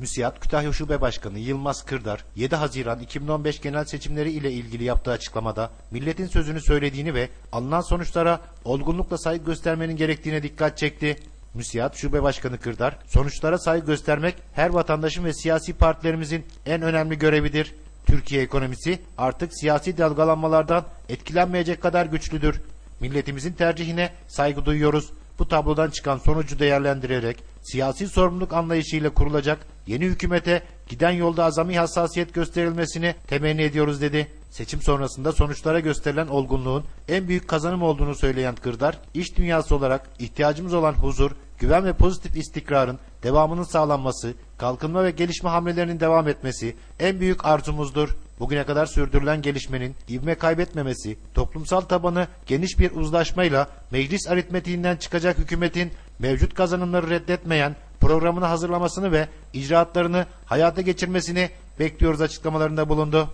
MÜSİAD Kütahya Şube Başkanı Yılmaz Kırdar, 7 Haziran 2015 genel seçimleri ile ilgili yaptığı açıklamada milletin sözünü söylediğini ve alınan sonuçlara olgunlukla saygı göstermenin gerektiğine dikkat çekti. MÜSİAD Şube Başkanı Kırdar, sonuçlara saygı göstermek her vatandaşın ve siyasi partilerimizin en önemli görevidir. Türkiye ekonomisi artık siyasi dalgalanmalardan etkilenmeyecek kadar güçlüdür. Milletimizin tercihine saygı duyuyoruz. Bu tablodan çıkan sonucu değerlendirerek siyasi sorumluluk anlayışıyla kurulacak yeni hükümete giden yolda azami hassasiyet gösterilmesini temenni ediyoruz dedi. Seçim sonrasında sonuçlara gösterilen olgunluğun en büyük kazanım olduğunu söyleyen Kırdar, iş dünyası olarak ihtiyacımız olan huzur, güven ve pozitif istikrarın devamının sağlanması, kalkınma ve gelişme hamlelerinin devam etmesi en büyük arzumuzdur. Bugüne kadar sürdürülen gelişmenin ivme kaybetmemesi, toplumsal tabanı geniş bir uzlaşmayla meclis aritmetiğinden çıkacak hükümetin mevcut kazanımları reddetmeyen programını hazırlamasını ve icraatlarını hayata geçirmesini bekliyoruz açıklamalarında bulundu.